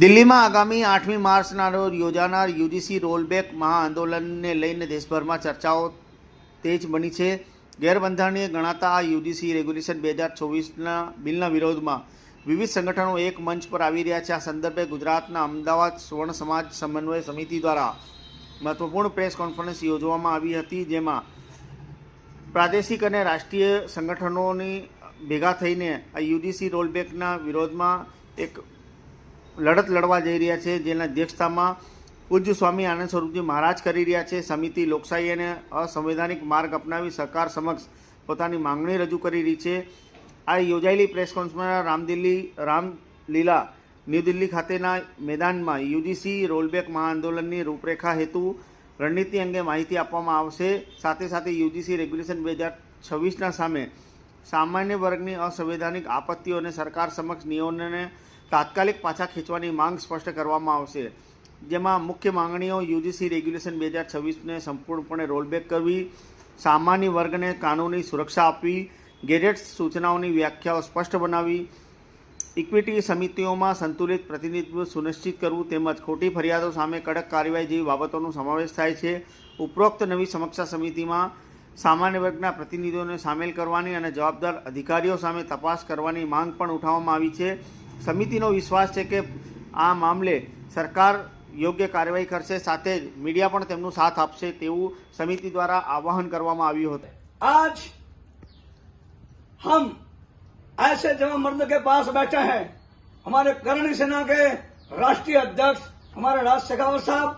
દિલ્હીમાં આગામી આઠમી માર્ચના રોજ યોજાનાર યુજીસી રોલબેક મહાઆંદોલનને લઈને દેશભરમાં ચર્ચાઓ તેજ બની છે. ગેરબંધારણીય ગણાતા આ યુજીસી રેગ્યુલેશન બે હજાર ચોવીસના બિલના વિરોધમાં વિવિધ સંગઠનો એક મંચ પર આવી રહ્યા છે. આ સંદર્ભે ગુજરાતના અમદાવાદ સુવર્ણ સમાજ સમન્વય સમિતિ દ્વારા મહત્વપૂર્ણ પ્રેસ કોન્ફરન્સ યોજવામાં આવી હતી, જેમાં પ્રાદેશિક અને રાષ્ટ્રીય સંગઠનોની ભેગા થઈને આ યુજીસી રોલબેકના વિરોધમાં એક લડત લડવા જઈ રહ્યા છે, જેના અધ્યક્ષતામાં પૂજ્ય સ્વામી આનંદ સ્વરૂપજી મહારાજ કરી રહ્યા છે. સમિતિ લોકશાહી અને અસંવૈધાનિક માર્ગ અપનાવી સરકાર સમક્ષ પોતાની માંગણી રજૂ કરી રહી છે. આ યોજાયેલી પ્રેસ કોન્ફરન્સમાં રામદિલ્હી રામલીલા ન્યૂ દિલ્હી ખાતેના મેદાનમાં યુજીસી, રોલબેક મહાઆંદોલનની રૂપરેખા હેતુ રણનીતિ અંગે માહિતી આપવામાં આવશે. સાથે સાથે યુજીસી રેગ્યુલેશન બે હજાર છવ્વીસના સામે સામાન્ય વર્ગની અસંવૈધાનિક આપત્તિઓ અને સરકાર સમક્ષ નિયમોને તાત્કાલિક પાછા ખેંચવાની માંગ સ્પષ્ટ કરવામાં આવશે. જેમાં મુખ્ય માંગણીઓ યુજીસી રેગ્યુલેશન બે હજાર છવ્વીસને સંપૂર્ણપણે રોલબેક કરવી, સામાન્ય વર્ગને કાનૂની સુરક્ષા આપવી ગેરેટ સૂચનાઓની વ્યાખ્યાઓ સ્પષ્ટ બનાવવી, ઇક્વિટી સમિતિઓમાં સંતુલિત પ્રતિનિધિત્વ સુનિશ્ચિત કરવું તેમજ ખોટી ફરિયાદો સામે કડક કાર્યવાહી જેવી બાબતોનો સમાવેશ થાય છે. ઉપરોક્ત નવી સમીક્ષા સમિતિમાં સામાન્ય વર્ગના પ્રતિનિધિઓને સામેલ કરવાની અને જવાબદાર અધિકારીઓ સામે તપાસ કરવાની માંગ પણ ઉઠાવવામાં આવી છે. સમિતિનો વિશ્વાસ છે કે આ મામલે સરકાર યોગ્ય કાર્યવાહી કરશે સાથે જ મીડિયા પણ તેમનો સાથ આપશે તેવું સમિતિ દ્વારા આવાહન કરવામાં આવ્યું હતું आज हम ऐसे जवान मर्द के पास बैठे हैं हमारे करणी सेना के राष्ट्रीय अध्यक्ष हमारे राज शेखावत साहब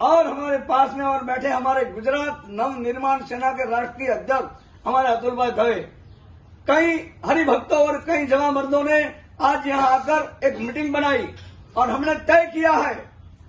और हमारे पास में और बैठे हमारे गुजरात नव निर्माण सेना के राष्ट्रीय अध्यक्ष हमारे अतुल भाई दवे कई हरिभक्तों और कई जवान मर्दों ने आज यहाँ आकर एक मीटिंग बनाई और हमने तय किया है,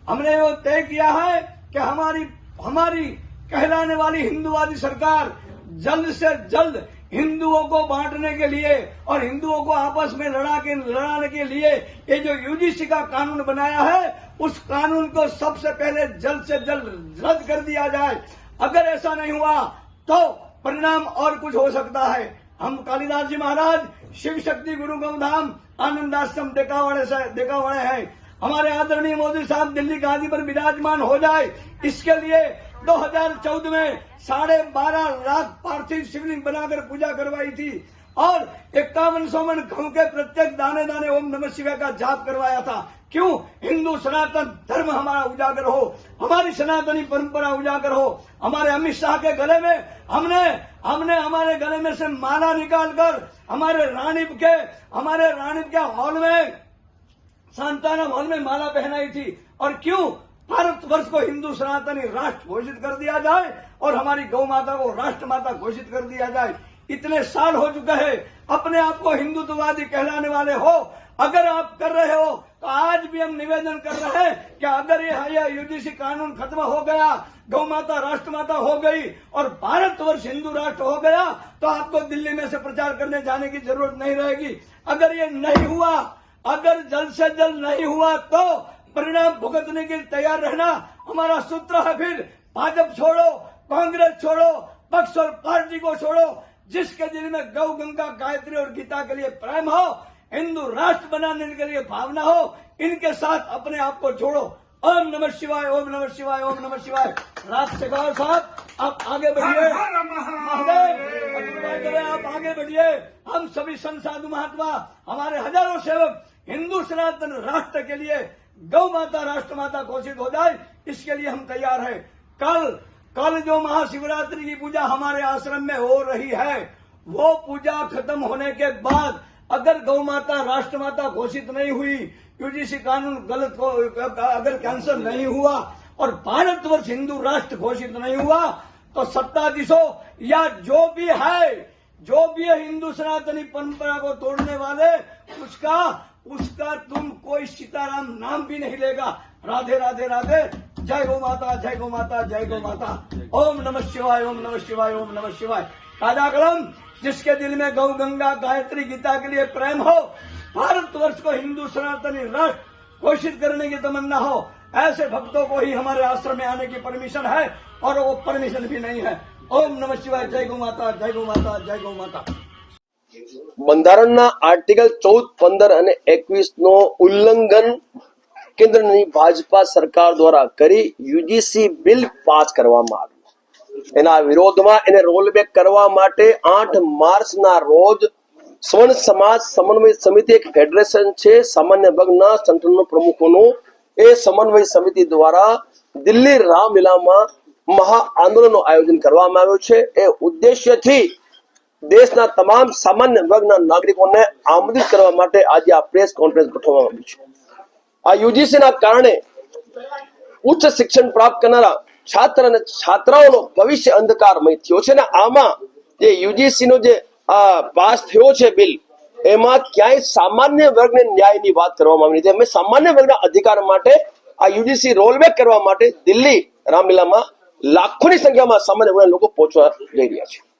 हमने वो तय किया है कि हमारी हमारी कहलाने वाली हिंदुवादी सरकार जल्द से जल्द हिंदुओं को बांटने के लिए और हिंदुओं को आपस में लड़ा के, लड़ाने के लिए ये जो यूजीसी का कानून बनाया है, उस कानून को सबसे पहले जल्द से जल्द रद्द कर दिया जाए। अगर ऐसा नहीं हुआ तो परिणाम और कुछ हो सकता है। हम कालिदास जी महाराज, शिव शक्ति गुरु गोधाम आनंद आश्रम देखावाड़े से देखावाड़े हैं। हमारे आदरणीय मोदी साहब दिल्ली गांधी पर विराजमान हो जाए, इसके लिए 2014 में साढ़े बारह लाख पार्थिव शिवलिंग बनाकर पूजा करवाई थी और इक्यावन सौ मन घऊ के प्रत्येक दाने दाने ओम नमः शिवाय का जाप करवाया था। क्यों? हिंदू सनातन धर्म हमारा उजागर हो, हमारी सनातनी परंपरा उजागर हो, हमारे अमित शाह के गले में हमने हमने हमारे गले में से माला निकालकर हमारे रानीप के, हमारे रानीप के हॉल में, सांताना हॉल में माला पहनाई थी। और क्यों? भारत वर्ष को हिंदू सनातनी राष्ट्र घोषित कर दिया जाए और हमारी गौ माता को राष्ट्र माता घोषित कर दिया जाए। इतने साल हो चुके हैं, अपने आप को हिंदुत्ववादी कहलाने वाले हो। अगर आप कर रहे हो तो आज भी हम निवेदन कर रहे हैं कि अगर ये यूजीसी कानून खत्म हो गया गौ माता राष्ट्र माता हो गई, और भारतवर्ष हिंदू राष्ट्र हो गया तो आपको दिल्ली में से प्रचार करने जाने की ज़रूरत नहीं रहेगी। अगर ये नहीं हुआ, अगर जल्द से जल्द नहीं हुआ तो परिणाम भुगतने के लिए तैयार रहना हमारा सूत्र है फिर। भाजपा छोड़ो, कांग्रेस छोड़ो, पक्ष और पार्टी को छोड़ो जिसके दिल में गौ गंगा गायत्री और गीता के लिए प्रेम हो हिंदू राष्ट्र बनाने के लिए भावना हो इनके साथ अपने आप को जोड़ो। ओम नमः शिवाय ओम नमः शिवाय ओम नमः शिवाय। राज शेखावत साहब आप आगे बढ़िए। आप आगे बढ़िए। हम सभी संत साधु महात्मा हमारे हज़ारों सेवक हिंदू सनातन राष्ट्र के लिए गौ माता राष्ट्र माता घोषित हो जाए इसके लिए हम तैयार हैं। कल कल जो महाशिवरात्रि की पूजा हमारे आश्रम में हो रही है, वो पूजा खत्म होने के बाद अगर गौ माता, राष्ट्र माता घोषित नहीं हुई यूजीसी कानून गलत को, अगर कैंसिल नहीं हुआ और भारतवर्ष हिंदू राष्ट्र घोषित नहीं हुआ तो सत्ताधीशों या जो भी है जो भी है हिंदू सनातनी परंपरा को तोड़ने वाले, उसका उसका तुम कोई सीताराम नाम भी नहीं लेगा। राधे राधे राधे, जय गो माता, जय गो माता, जय गो माता। ओम नमः शिवाय, ओम नमः शिवाय, ओम नमः शिवाय। ताज़ा कलम जिसके दिल में गौ, गंगा, गायत्री, गीता के लिए प्रेम हो, भारतवर्ष को हिंदू सनातनी राष्ट्र घोषित करने की तमन्ना हो, ऐसे भक्तों को ही हमारे आश्रम में आने की परमिशन है, और वो परमिशन भी नहीं है। ઓમ નમઃ શિવાય, જય ગૌ માતા, જય ગૌ માતા, જય ગૌ માતા. બંધારણના આર્ટિકલ ચૌદ, પંદર અને એકવીસ નો ઉલ્લંઘન કેન્દ્રની ભાજપા સરકાર દ્વારા કરી યુજીસી બિલ પાસ કરવામાં આવ્યું. એના વિરોધમાં એને રોલબેક કરવા માટે આઠ માર્ચના રોજ સ્વર્ણ સમાજ સમન્વય સમિતિ એક ફેડરેશન છે, સામાન્ય વર્ગના સંગઠનનો પ્રમુખોનું. એ સમન્વય સમિતિ દ્વારા દિલ્હી રામલીલામાં મહા આંદોલનનું આયોજન કરવામાં આવ્યું છે. એ ઉદ્દેશ્યથી દેશના તમામ સામાન્ય વર્ગના નાગરિકોને આમંત્રિત કરવા માટે આજે આ પ્રેસ કોન્ફરન્સ ગોઠવવામાં આવ્યું છે. આ યુજીસીના કારણે ઉચ્ચ શિક્ષણ પ્રાપ્ત કરનારા છાત્ર અને છાત્રાઓનો ભવિષ્ય અંધકારમય થયો છે અને આમાં જે યુજીસી નો જે આ પાસ થયો છે બિલ, એમાં ક્યાંય સામાન્ય વર્ગને ન્યાયની વાત કરવામાં આવી નથી. અમે સામાન્ય વર્ગના અધિકાર માટે આ યુજીસી રોલબેક કરવા માટે દિલ્હી રામલીલામાં લાખોની સંખ્યામાં સામાન્ય લોકો પહોંચવા જઈ રહ્યા છે.